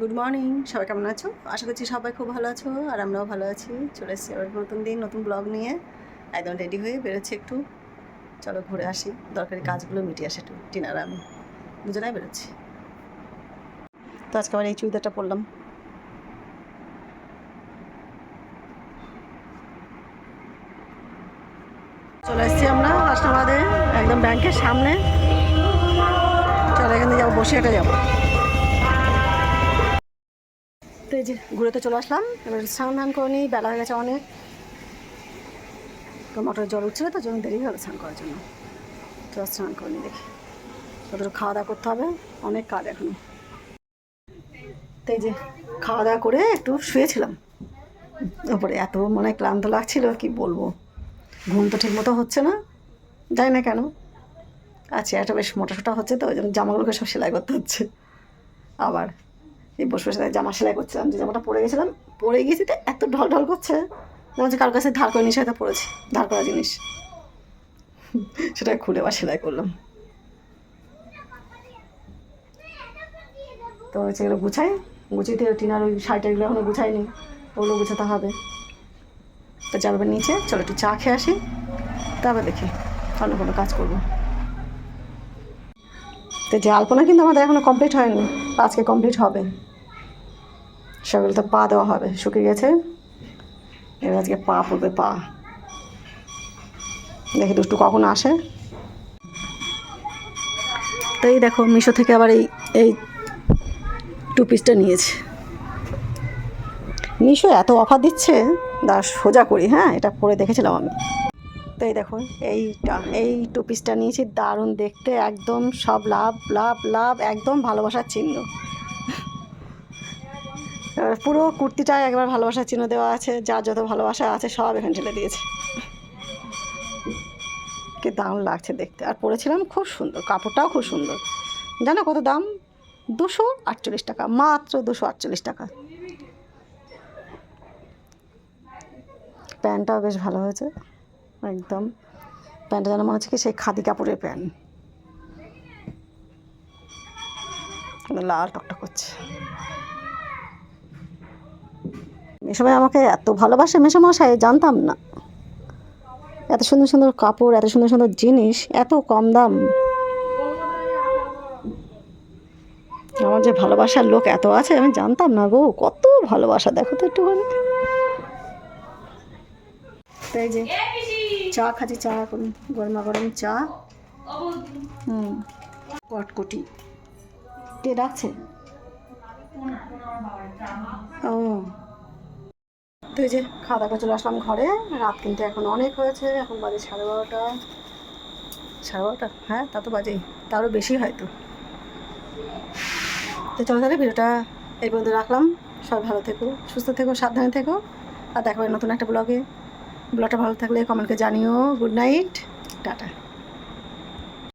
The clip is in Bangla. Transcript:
গুড মর্নিং সবাই কেমন আছো? আশা করছি সবাই খুব ভালো আছো আর আমরাও ভালো আছি। চলে এসেছি আবার নতুন দিন, নতুন ব্লগ নিয়ে। একদম রেডি হয়ে বেরোচ্ছি একটু। চলো ঘুরে আসি, দরকারি কাজগুলো মিটিয়ে আসে একটু টিনার আমি। দুজনাই বেরোচ্ছি। তো আজকে আবার এই চুড়িদারটা পরলাম। চলে এসেছি আমরা হাসনাবাদে, একদম ব্যাংকের সামনে। চলো এখান যাব বসে একটা যাব। যে ঘুরে তো চলে আসলাম। এবার স্নান ধান করে নিই, বেলা হয়ে গেছে অনেক। তো মোটরের জল উঠছিল তো, জন্য দেরি হবে স্নান করার জন্য। তো স্নান করে নিই দেখি। তোদের খাওয়া দাওয়া করতে হবে, অনেক কাজ এখনও। তাই যে খাওয়া দাওয়া করে একটু শুয়েছিলাম। ওপরে এত মনে হয় ক্লান্ত লাগছিল, কি বলব? ঘুম তো ঠিক মতো হচ্ছে না, জানি না কেন। আচ্ছা একটা বেশ মোটা সোটা হচ্ছে তো, ওই জন্য জামাগুলোকে সব সেলাই করতে হচ্ছে। আবার এই বসে বসে জামা সেলাই করছিলাম, যে জামাটা পরে গেছিলাম, পরে গেছি তো এত ঢল ঢল করছে যেমন যে কারোর কাছে ধার করে নিয়ে সেটা পড়েছি ধার করা জিনিস। সেটা খুলে আবার সেলাই করলাম। তো হচ্ছে এগুলো গুছাই, গুছিয়ে দিয়ে টিনার ওই শাড়িটাগুলো এখনও গুছাইনি, ওগুলো গুছাতে হবে। তো যাবে নিচে, চলো একটু চা খেয়ে আসি, তারপর দেখি অন্য কোনো কাজ করব। তো যে আলপনা কিন্তু আমাদের এখনও কমপ্লিট হয়নি, আজকে কমপ্লিট হবে। সেগুলো তো পা দেওয়া হবে, শুকিয়ে গেছে। এবার আজকে পা পড়বে, পা। দেখি দুষ্টু কখন আসে। তো এই দেখো, মিশো থেকে আবার এই এই টু পিসটা নিয়েছে। মিশো এত অফার দিচ্ছে? দা সোজা করি হ্যাঁ? এটা পরে দেখেছিলাম আমি। তো এই দেখো, এইটা, এই টু পিসটা নিয়েছি, দারুণ দেখতে, একদম সব লাভ লাভ লাভ, একদম ভালোবাসার চিহ্ন। পুরো কুর্তিটা একবার ভালোবাসার চিহ্ন দেওয়া আছে, যার যত ভালোবাসা আছে সব এখানে ঢেলে দিয়েছে। কি দাম লাগছে দেখতে। আর পরেছিলাম খুব সুন্দর, কাপড়টাও খুব সুন্দর। জানো কত দাম? দুশো আটচল্লিশ টাকা, মাত্র দুশো আটচল্লিশ টাকা। প্যান্টটাও বেশ ভালো হয়েছে, একদম। প্যান্টটা যেন মনে হচ্ছে কি সেই খাদি কাপড়ের প্যান্ট। লাল টকটক করছে। মেসময় আমাকে এত ভালোবাসে? মেসমশাই, জানতাম না। এত সুন্দর সুন্দর কাপড়, এত সুন্দর সুন্দর জিনিস, এত কম দাম। আমার যে ভালোবাসার লোক এত আছে, আমি জানতাম না গো। কত ভালোবাসা, দেখো তো একটুখানি। তাই যে চা খাচ্ছি, চা এখন গরমা গরম চা। হুম। কটকটি। কে ডাকছে? তো যে খাওয়া দাওয়া চলে আসলাম ঘরে। রাত কিন্তু এখন অনেক হয়েছে, এখন বাজে সাড়ে বারোটা। সাড়ে বারোটা? হ্যাঁ তা তো বাজেই। তারও বেশি হয়তো। তো চলো তাহলে ভিডিওটা এই পর্যন্ত রাখলাম। সবাই ভালো থেকো, সুস্থ থেকো, সাবধানে থেকো। আর দেখা নতুন একটা ব্লগে। ব্লগটা ভালো থাকলে কমেন্টকে জানিও। Good night. টাটা।